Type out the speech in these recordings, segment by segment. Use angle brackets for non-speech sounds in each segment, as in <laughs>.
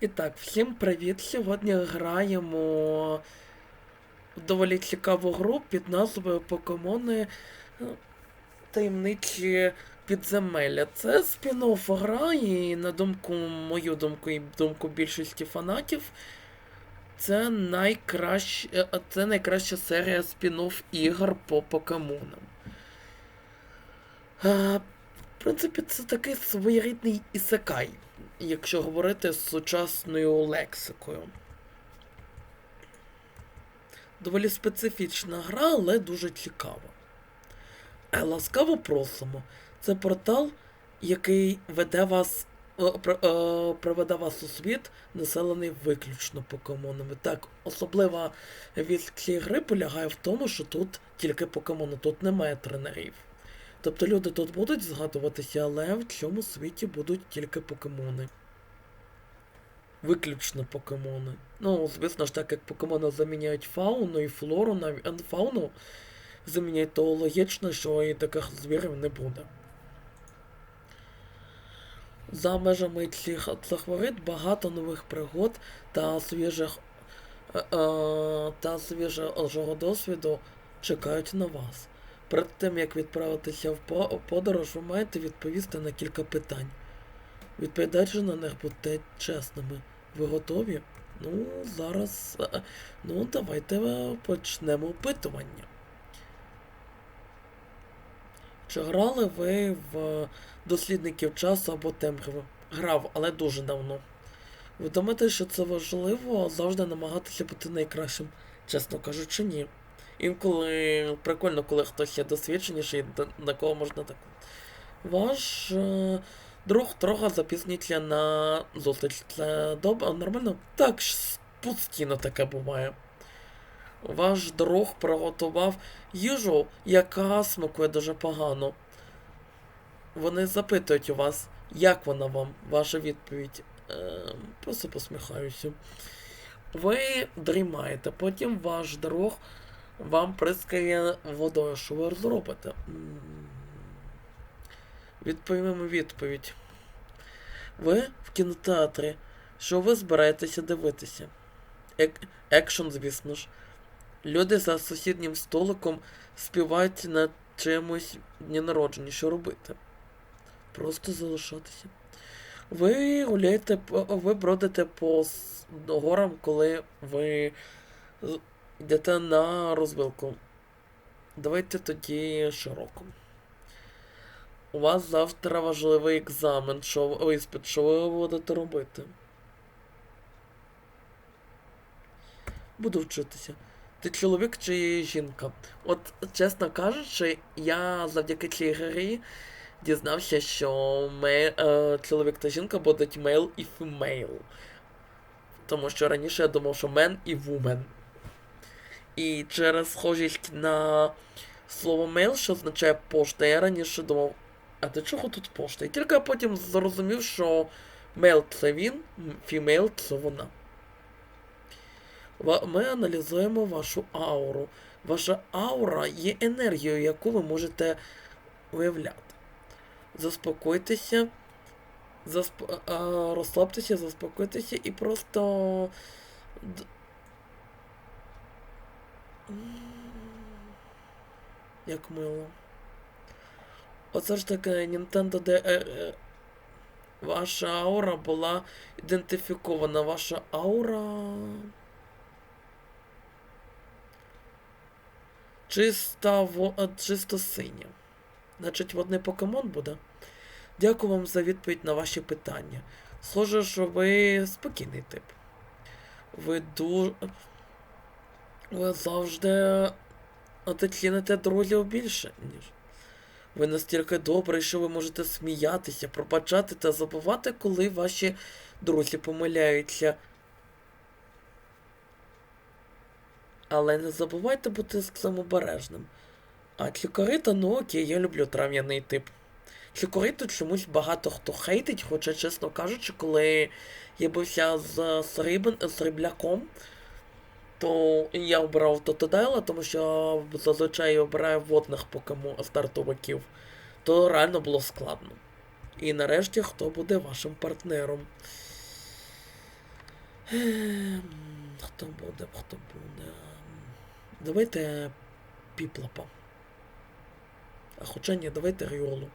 І так, всім привіт! Сьогодні граємо в доволі цікаву гру під назвою Покемони е, Таємничі підземелля. Це спін-офф гра, і на думку, мою думку і думку більшості фанатів, це найкращ... е, це найкраща серія спін-офф ігор по покемонам. Е, В принципі, це такий своєрідний ісекай якщо говорити з сучасною лексикою. Доволі специфічна гра, але дуже цікава. Е, Ласкаво просимо. Це портал, який веде вас, е, е, приведе вас у світ, населений виключно покемонами. Так, особлива від цієї гри полягає в тому, що тут тільки покемони, тут немає тренерів. Тобто люди тут будуть згадуватися, але в цьому світі будуть тільки покемони. Виключно покемони. Ну, звісно ж, так як покемони заміняють фауну і флору, навіть е, фауну заміняють, то логічно, що і таких звірів не буде. За межами цих цих багато нових пригод та свіжих е, е, та свіжого досвіду чекають на вас. Перед тим як відправитися в подорож, ви маєте відповісти на кілька питань. Відповідайте на них будьте чесними. Ви готові? Ну, зараз. Ну, давайте е, почнемо опитування. Чи грали ви в дослідників часу або темряви? Грав, але дуже давно. Ви думаєте, що це важливо завжди намагатися бути найкращим? Чесно кажучи, ні. Інколи прикольно, коли хтось є досвідченіший, на кого можна так. Ваш е, друг трохи запізниться на зустріч. Це добре, нормально? Так, постійно таке буває. Ваш друг приготував їжу, яка смакує дуже погано. Вони запитують у вас, як вона вам, ваша відповідь. Е, просто посміхаюся. Ви дрімаєте, потім ваш друг вам прискає водою, що ви зробите? Відповімо відповідь. Ви в кінотеатрі. Що ви збираєтеся дивитися? Ек- екшн, звісно ж. Люди за сусіднім столиком співають над чимось дні. Що робити? Просто залишатися. Ви гуляєте, ви бродите по горам, коли ви йдете на розвилку. Давайте тоді широко. У вас завтра важливий екзамен, що ви- іспит, що ви будете робити? Буду вчитися. Ти чоловік чи жінка? От, чесно кажучи, я завдяки цій грі дізнався, що ме, е, чоловік та жінка будуть мейл і фемейл. Тому що раніше я думав, що мен і вумен. І через схожість на слово мейл, що означає пошта, я раніше думав, а до чого тут пошта? І тільки потім зрозумів, що мейл це він, фімейл це вона. Ми аналізуємо вашу ауру. Ваша аура є енергією, яку ви можете уявляти. Заспокойтеся, засп... розслабтеся, заспокойтеся і просто. Як мило. Оце ж таке Nintendo де. е, е, Ваша аура була ідентифікована. Ваша аура. Чиста во... чисто синя. Значить, водний покемон буде. Дякую вам за відповідь на ваші питання. Схоже, що ви спокійний тип. Ви дуже. Ви завжди оціните друзів більше, ніж. Ви настільки добрий, що ви можете сміятися, пробачати та забувати, коли ваші друзі помиляються. Але не забувайте бути з цим обережним. А цікорита, ну окей, я люблю трав'яний тип. Цікориту чомусь багато хто хейтить, хоча, чесно кажучи, коли я бився з, срібен, срібляком, то я обрав Тотодайла, тому що зазвичай я обираю водних покемо стартовиків. То реально було складно. І нарешті хто буде вашим партнером? Ем, Хто буде, хто буде. Давайте піплапа. А хоча ні, давайте Ріолу.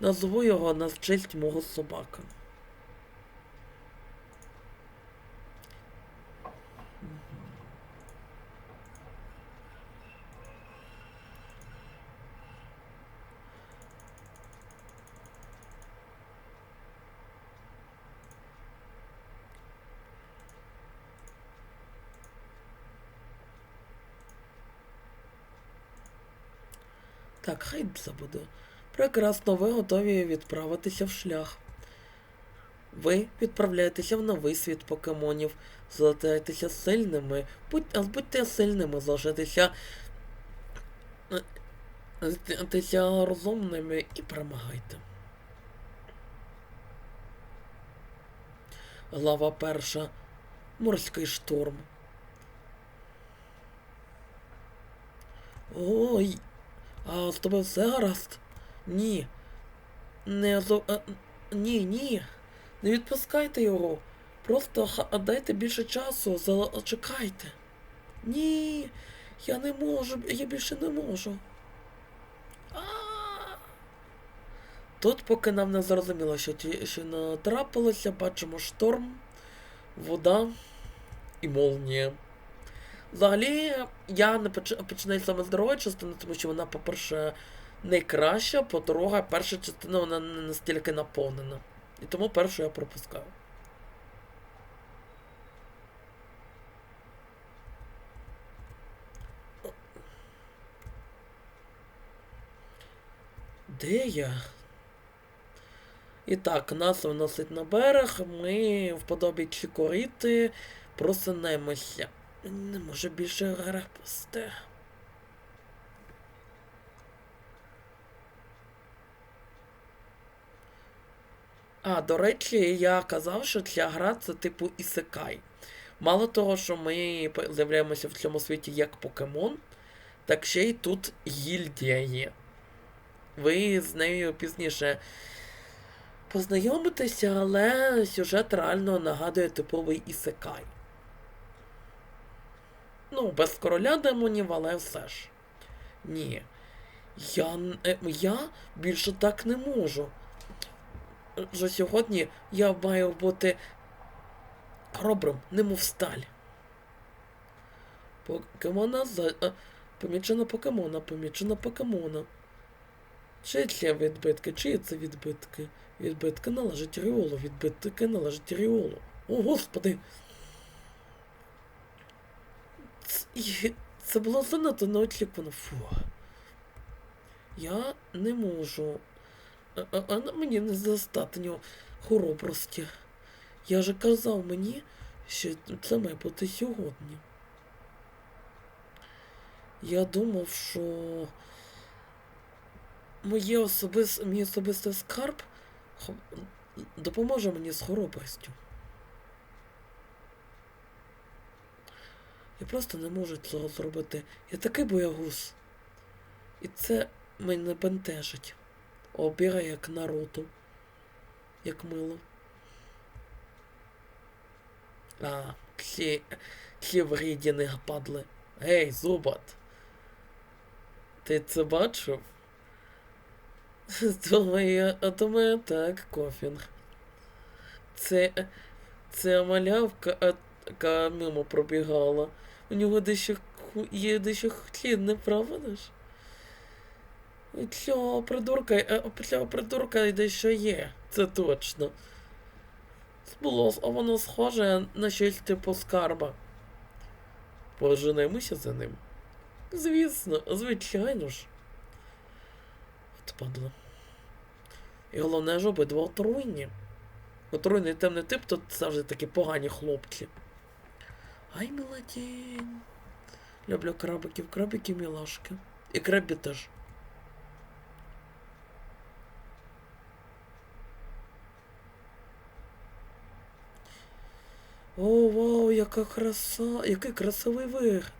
Назву його на честь мого собака. Так, хай це буде. Прекрасно, ви готові відправитися в шлях. Ви відправляєтеся в новий світ покемонів, залишайтеся сильними, будь, будьте сильними, е, залишайтеся розумними і перемагайте. Глава перша. Морський шторм. Ой, а з тобою все гаразд? Ні. Не зо... а, ні, ні. Не відпускайте його. Просто дайте більше часу, зала- чекайте. Ні, я не можу, я більше не можу. Тут, поки нам не зрозуміло, що, ті- що натрапилося, бачимо шторм, вода і молнія. Взагалі, я не поч... починаю саме з другої частини, тому що вона, по-перше, найкраща, по-друге, перша частина вона не настільки наповнена. І тому першу я пропускаю. Де я? І так, нас виносить на берег, ми в подобі чікоріти просинемося. Не може більше гребсти. А, до речі, я казав, що ця гра це типу ісекай. Мало того, що ми з'являємося в цьому світі як покемон, так ще й тут гільдія є. Ви з нею пізніше познайомитеся, але сюжет реально нагадує типовий ісекай. Ну, без короля демонів, але все ж. Ні. Я, е, я більше так не можу. Вже сьогодні я маю бути хоробрим, немов сталь. Покемона за. Помічено покемона, помічено покемона. Чи це відбитки, чиї це відбитки? Відбитки належать Ріолу, відбитки належать Ріолу. О, господи! І- Це було занадто неочікувано. Фу. Я не можу. А, а, на мені недостатньо хоробрості. Я же казав мені, що це має бути сьогодні. Я думав, що моє особис... мій особистий скарб допоможе мені з хоробрістю. Я просто не можу цього зробити. Я такий боягуз. І це мене бентежить. Обіра як Наруто. Як мило. А, ці, ці врідіни падли. Гей, Зубат. Ти це бачив? <laughs> Думаю, думаю, так, Кофінг. Це. Це малявка, а, яка мимо пробігала. У нього дещо є дещо хлідне, правда ж? Цього придурка, е, цього придурка дещо є, це точно. Було, а воно схоже на щось типу скарба. Поженемося за ним. Звісно, звичайно ж. От падло. І головне ж обидва отруйні. Отруйний темний тип тут завжди такі погані хлопці. Ай, милодінь. Люблю крабиків, крабики мілашки. І крабі теж. О, вау, яка краса, який красивий вигляд.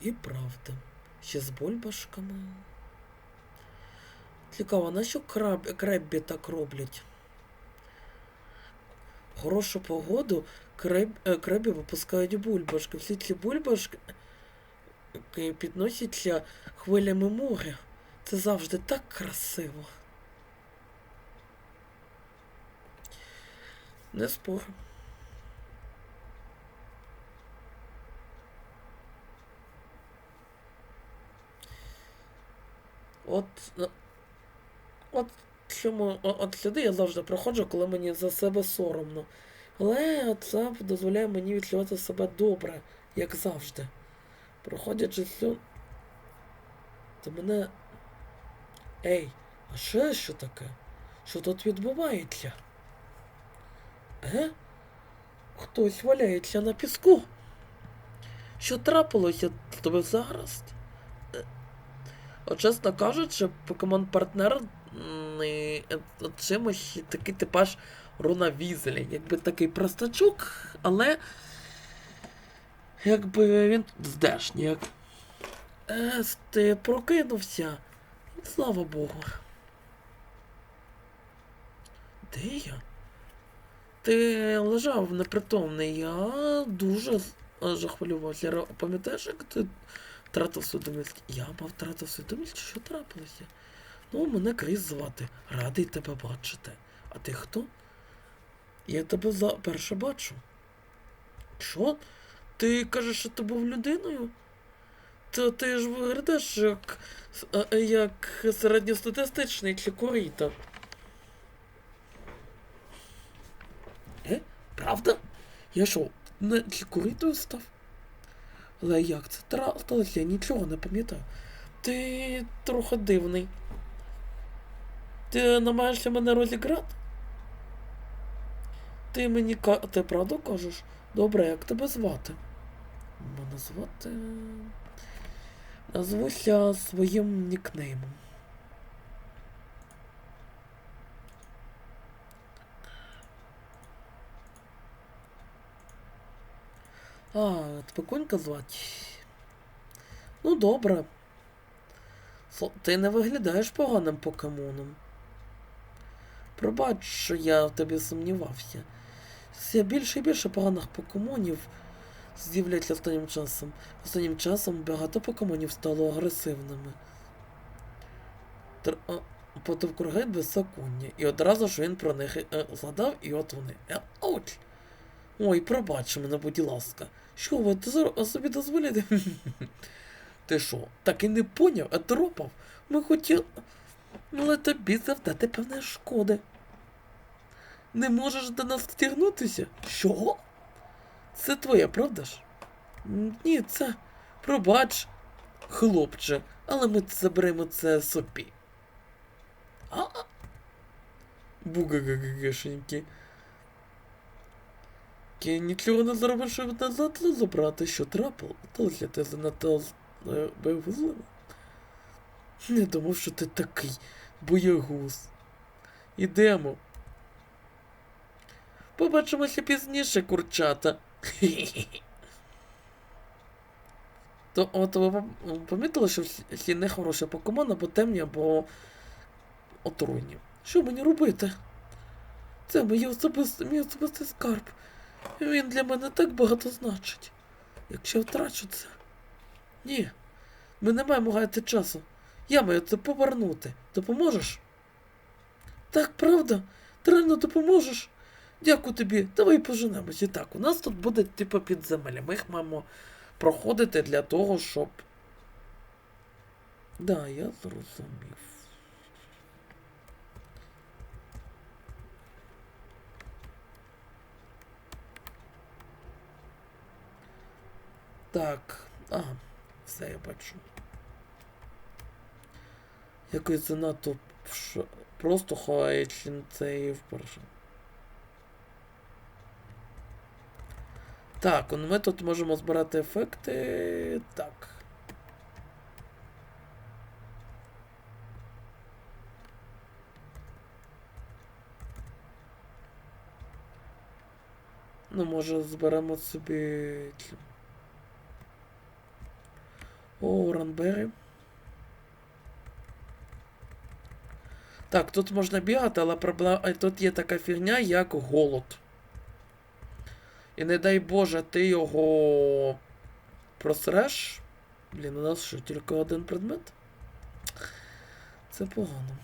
І правда. Ще з бульбашками. Цікаво, на що краб, креббі так роблять? Хорошу погоду креб, е, кребі випускають бульбашки. Всі ці бульбашки е, підносяться хвилями моря. Це завжди так красиво. Не спорю. От. От чому от сюди я завжди проходжу, коли мені за себе соромно. Але це дозволяє мені відчувати себе добре, як завжди. Проходячи сюди. То мене. Ей, а ще що таке? Що тут відбувається? Е? Хтось валяється на піску. Що трапилося з тобою зараз? Е, чесно кажучи, покемон партнер чимось такий типаж Руна Візелі. Якби такий простачок, але якби він здешняк. Ес, ти прокинувся. Слава Богу. Де я? Ти лежав непритомний, я дуже е, захвилювався. Пам'ятаєш, як ти втратив свідомість? Я мав втратив свідомість, що трапилося? Ну, мене Кріс звати. Радий тебе бачити. А ти хто? Я тебе за перше бачу. Що? Ти кажеш, що ти був людиною? Та ти ж виглядаєш як, е, е, як середньостатистичний чекуріта. Е? Правда? Я що, не чекуритою став? Але як це трапилося? Я нічого не пам'ятаю. Ти трохи дивний. Ти намагаєшся мене розіграти? Ти мені ка... ти правду кажеш? Добре, як тебе звати? Мене звати. Назвуся своїм нікнеймом. А, Твиконька звати. Ну, добре. Ти не виглядаєш поганим покемоном. Пробач, що я в тобі сумнівався. Все більше і більше поганих покемонів з'являються останнім часом. Останнім часом багато покемонів стало агресивними. Тр... а, Потім кургет беззаконня. І одразу ж він про них е, згадав, і от вони. Е, Ауч! Ой, пробач мене, будь ласка. Що ви ти собі дозволите? <laughs> Ти що, так і не поняв, а тропав? Ми хотіли. Але тобі завдати певної шкоди. Не можеш до нас втягнутися? Що? Це твоє, правда ж? Ні, це. Пробач, хлопче, але ми заберемо це собі. А? Бугагагагашеньки. Я нічого не зробив, щоб назад забрати, що трапило. Толся ти занадто е, вивезли. Не думав, що ти такий боягуз. Ідемо. Побачимося пізніше, курчата. То от ви помітили, що всі- нехороші покемон або темні, або отруйні. Що мені робити? Це мій особистий, мій особистий скарб. Він для мене так багато значить. Якщо втрачу це. Ні. Ми не маємо гаяти часу. Я маю це повернути. Допоможеш? Так, правда? Ти реально допоможеш? Дякую тобі. Давай поженемось. І так, у нас тут буде типу підземелля. Ми їх маємо проходити для того, щоб. Да, я зрозумів. Так. А, все я бачу. Якось занадто просто ховаючи цей вперше. Так, ну ми тут можемо збирати ефекти. Так. Ну, може, зберемо собі. О, Ранбері. Так, тут можна бігати, але проблема. Тут є така фігня, як голод. І не дай Боже, ти його просреш. Блін, у нас що, тільки один предмет? Це погано.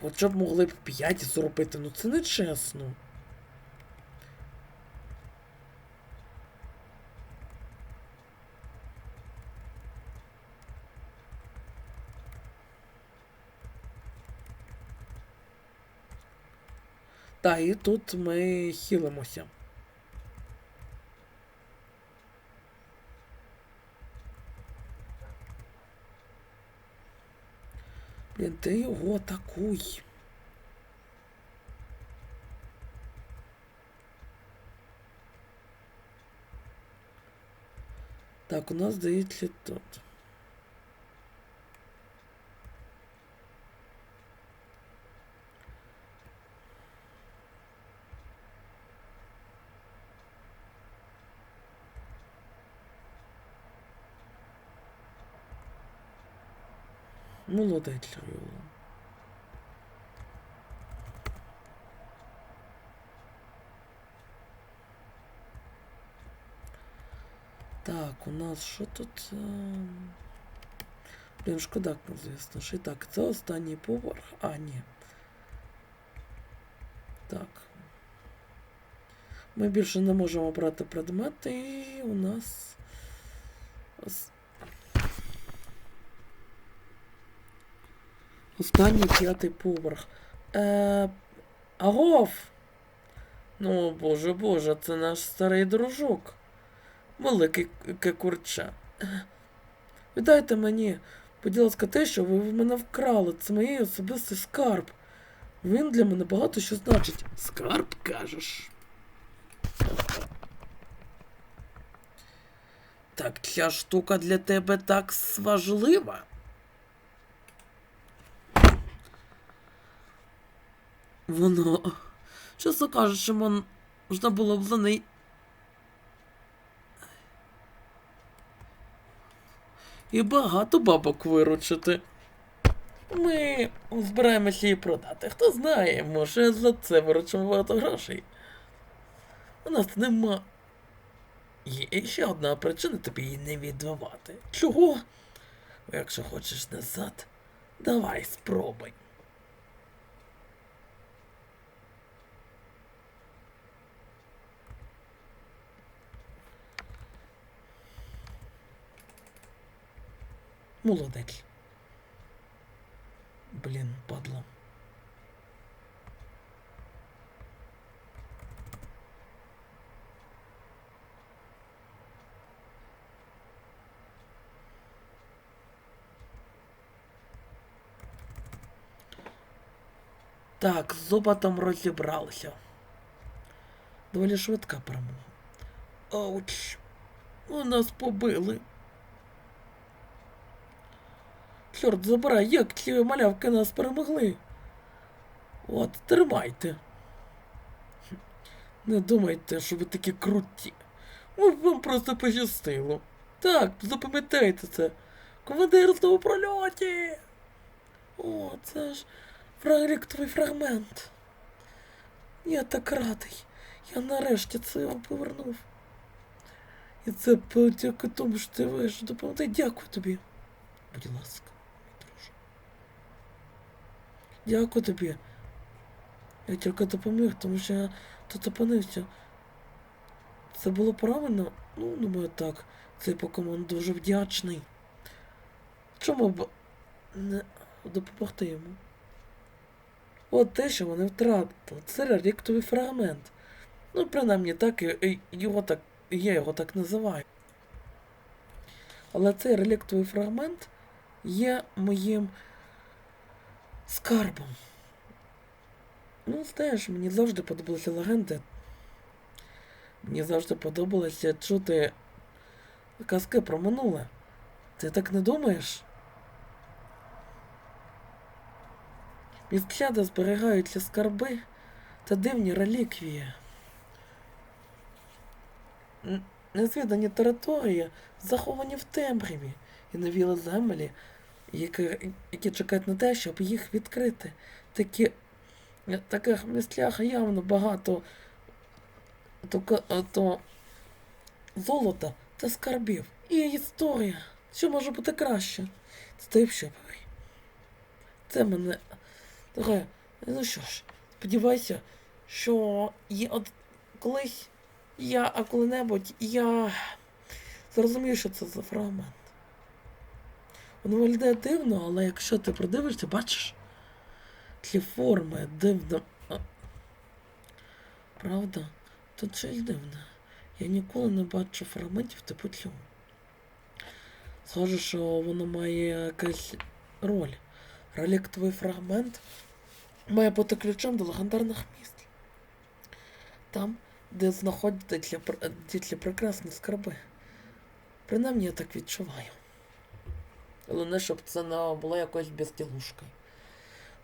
Хоча б могли б 5 зробити, ну це не чесно. Так, і тут ми хілимося. Блін, ти його атакуй. Так, у нас здається тут. Молодець, Райола. Так, у нас що тут? ем? Блін, шкода, звісно ж. І так, це останній поверх. А, ні. Так. Ми більше не можемо брати предмети, і у нас. Останній п'ятий поверх. Е, Агов! Ну, боже боже, це наш старий дружок. Великий к- курча. Віддайте мені, будь ласка, те, що ви в мене вкрали. Це мій особистий скарб. Він для мене багато що значить. Скарб, кажеш. Так ця штука для тебе так важлива. Воно. Чесно кажучи, мон... можна було б за неї. І багато бабок виручити. Ми збираємося її продати. Хто знає, може за це виручимо багато грошей. У нас нема. Є ще одна причина тобі її не віддавати. Чого? Якщо хочеш назад, давай спробуй. Молодець. Блін, падло. Так, з зоботом розібралися. Доволі швидка перемога. Ауч. У нас побили. Чорт забирай, як ці малявки нас перемогли. От, тримайте. Не думайте, що ви такі круті. Вам просто пощастило. Так, запам'ятайте це. Командир знову прольоті. О, це ж фрагріктовий фрагмент. Я так радий. Я нарешті це його повернув. І це подяки тому, що ти вийшов допомогти. Дякую тобі. Будь ласка. Дякую тобі. Я тільки допоміг, тому що я тут опинився. Це було правильно? Ну, думаю, так. Цей покемон дуже вдячний. Чому б не допомогти йому? От те, що вони втратили. Це реліктовий фрагмент. Ну, принаймні, так його так. Я його так називаю. Але цей реліктовий фрагмент є моїм скарбом. Ну, знаєш, мені завжди подобалися легенди. Мені завжди подобалося чути казки про минуле. Ти так не думаєш? Місця, зберігаються скарби та дивні реліквії. Незвідані території, заховані в темряві, і нові землі, які, які чекають на те, щоб їх відкрити. Такі, в таких місцях явно багато то, то золота та скарбів. І історія. Що може бути краще? Це ти що повій. Це мене. Таке, ну що ж, сподівайся, що є от колись я, а коли-небудь я зрозумію, що це за фрагмент. Воно виглядає дивно, але якщо ти продивишся, бачиш, ті форми дивно. Правда? Тут щось дивне. Я ніколи не бачу фрагментів типу цього. Схоже, що воно має якась роль. Реліктовий фрагмент має бути ключом до легендарних міст. Там, де знаходяться ті прекрасні скарби. Принаймні я так відчуваю. Головне, щоб це не було якось безділушкою.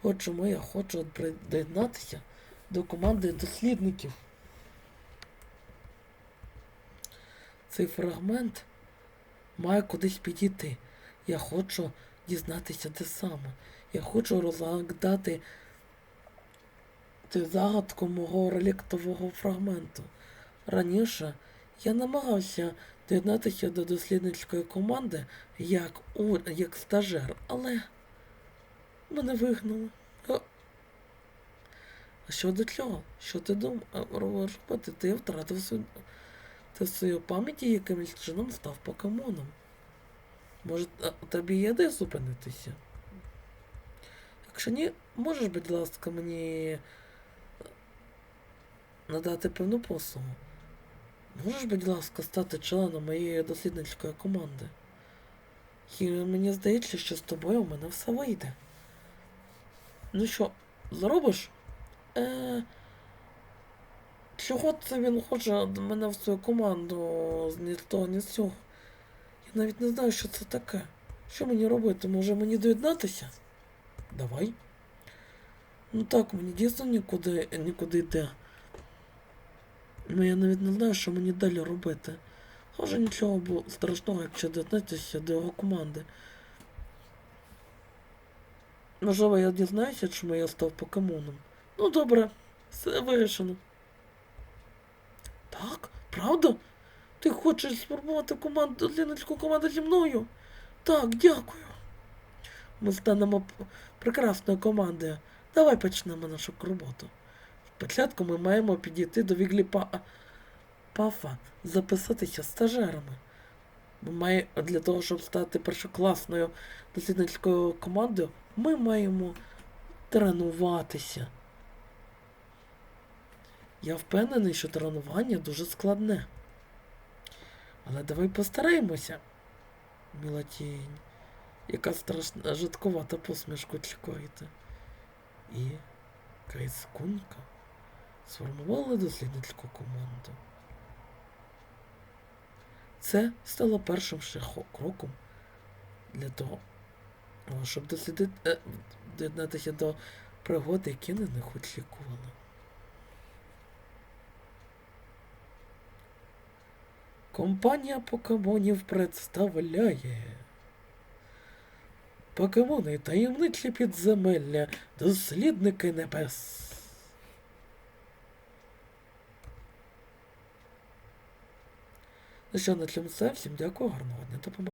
От чому я хочу приєднатися до команди дослідників. Цей фрагмент має кудись підійти. Я хочу дізнатися, де саме. Я хочу розгадати цю загадку мого реліктового фрагменту. Раніше я намагався доєднатися до дослідницької команди як, у, як стажер, але мене вигнали. А, що до цього? Що ти думав робити? Ти втратив свою, ти в своїй пам'яті якимось чином став покемоном. Може, тобі є де зупинитися? Якщо ні, можеш, будь ласка, мені надати певну послугу. Можеш, будь ласка, стати членом моєї дослідницької команди? І мені здається, що з тобою у мене все вийде. Ну що, зробиш? Е... Чого це він хоче до мене в свою команду ні з того, ні з цього? Я навіть не знаю, що це таке. Що мені робити? Може мені доєднатися? Давай. Ну так, мені дійсно нікуди, нікуди йде. Ну я навіть не знаю, що мені далі робити. Може нічого було страшного, якщо доєднатися до його команди. Можливо, я дізнаюся, чому я став покемоном. Ну добре, все вирішено. Так, правда? Ти хочеш сформувати команду, дослідницьку команду зі мною? Так, дякую. Ми станемо прекрасною командою. Давай почнемо нашу роботу. Спочатку ми маємо підійти до Вігліпа записатися стажерами. Ми має, для того, щоб стати першокласною дослідницькою командою, ми маємо тренуватися. Я впевнений, що тренування дуже складне. Але давай постараємося, мила тінь, яка страшна жидковата посмішку чекаєте. І Крейскунка сформували дослідницьку команду. Це стало першим кроком для того, щоб е, доєднатися до пригод, які на них очікували. Компанія покемонів представляє Покемони таємничі підземелля, дослідники небес. Ну що, на цьому все. Всім дякую, гарного дня, до побачення.